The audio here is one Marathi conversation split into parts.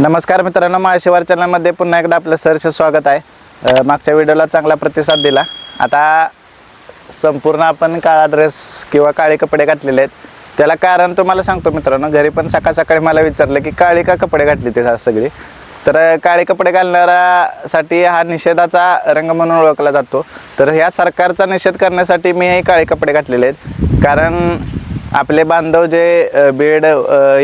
नमस्कार मित्रांनो महाशिवार चॅनलमध्ये पुन्हा एकदा आपलं सरच स्वागत आहे. मागच्या व्हिडिओला चांगला प्रतिसाद दिला. आता संपूर्ण आपण काळा ड्रेस किंवा काळे कपडे घातलेले आहेत. त्याला कारण तुम्हाला सांगतो मित्रांनो घरी पण सकाळ सकाळी मला विचारलं की काळे का कपडे घातली ते सगळी? तर काळे कपडे घालणाऱ्यासाठी हा निषेधाचा रंग म्हणून ओळखला जातो. तर ह्या सरकारचा निषेध करण्यासाठी मी हे काळे कपडे घातलेले आहेत. कारण आपले बांधव जे बीड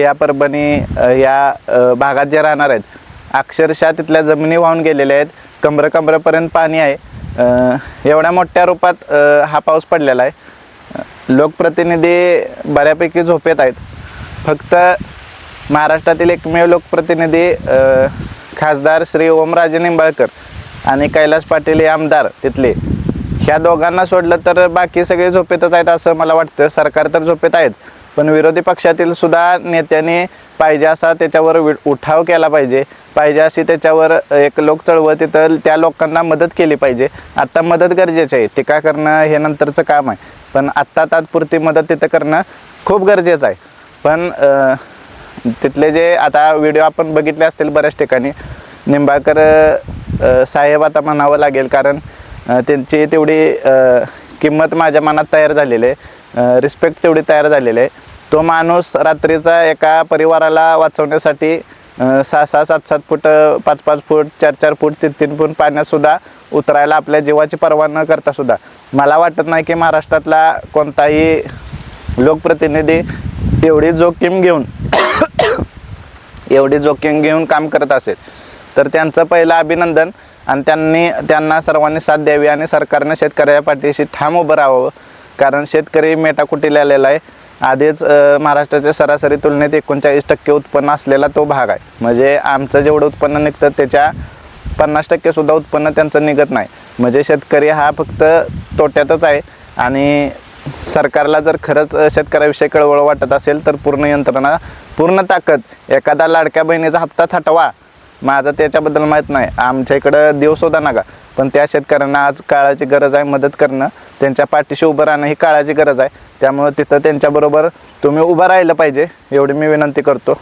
या परभणी या भागात जे राहणार आहेत अक्षरशः तिथल्या जमिनी वाहून गेलेल्या आहेत. कमरं कमरपर्यंत पाणी आहे. एवढ्या मोठ्या रूपात हा पाऊस पडलेला आहे. लोकप्रतिनिधी बऱ्यापैकी झोपेत आहेत. फक्त महाराष्ट्रातील एकमेव लोकप्रतिनिधी खासदार श्री ओमराजे निंबाळकर आणि कैलास पाटील हे आमदार तिथले. ह्या दोघांना सोडलं तर बाकी सगळे झोपेतच आहेत असं मला वाटतं. सरकार तर झोपेत आहेच. पण विरोधी पक्षातील सुद्धा नेत्याने पाहिजे असा त्याच्यावर वि- उठाव केला पाहिजे. पाहिजे अशी त्याच्यावर एक लोक चळवळ तिथं त्या लोकांना मदत केली पाहिजे. आत्ता मदत गरजेची आहे. टीका करणं हे नंतरचं काम आहे. पण आत्ता तात्पुरती मदत तिथं करणं खूप गरजेचं आहे. पण तिथले जे आता व्हिडिओ आपण बघितले असतील बऱ्याच ठिकाणी. निंबाळकर साहेब आता म्हणावं लागेल कारण त्यांची तेवढी किंमत माझ्या मनात तयार झालेली आहे. रिस्पेक्ट तेवढी तयार झालेली आहे. तो माणूस रात्रीचा एका परिवाराला वाचवण्यासाठी सहा सहा सात सात फूट पाच पाच फूट चार चार फूट तीन तीन फूट पाण्यातसुद्धा उतरायला आपल्या जीवाची पर्वा न करता सुद्धा. मला वाटत नाही की महाराष्ट्रातला कोणताही लोकप्रतिनिधी एवढी जोखीम घेऊन एवढी जोखीम घेऊन काम करत असेल. तर त्यांचं पहिलं अभिनंदन आणि त्यांनी त्यांना सर्वांनी साथ द्यावी आणि सरकारनं शेतकऱ्या पाठीशी ठाम उभं राहावं. कारण शेतकरी मेटाकुटीला आलेला आहे. आधीच महाराष्ट्राच्या सरासरी तुलनेत एकोणचाळीस टक्के उत्पन्न असलेला तो भाग आहे. म्हणजे आमचं जेवढं उत्पन्न निघतं त्याच्या पन्नास टक्केसुद्धा उत्पन्न त्यांचं निघत नाही. म्हणजे शेतकरी हा फक्त तोट्यातच आहे. आणि सरकारला जर खरंच शेतकऱ्याविषयी कळवळ वाटत असेल तर पूर्ण यंत्रणा पूर्ण ताकद एखादा लाडक्या बहिणीचा हप्ता थटवा माझं त्याच्याबद्दल माहीत नाही. आमच्या इकडं देव ना नका पण त्या शेतकऱ्यांना आज काळाची गरज आहे मदत करणं. त्यांच्या पाठीशी उभं राहणं ही काळाची गरज आहे. त्यामुळं तिथं त्यांच्याबरोबर तुम्ही उभं राहिलं पाहिजे एवढी मी विनंती करतो.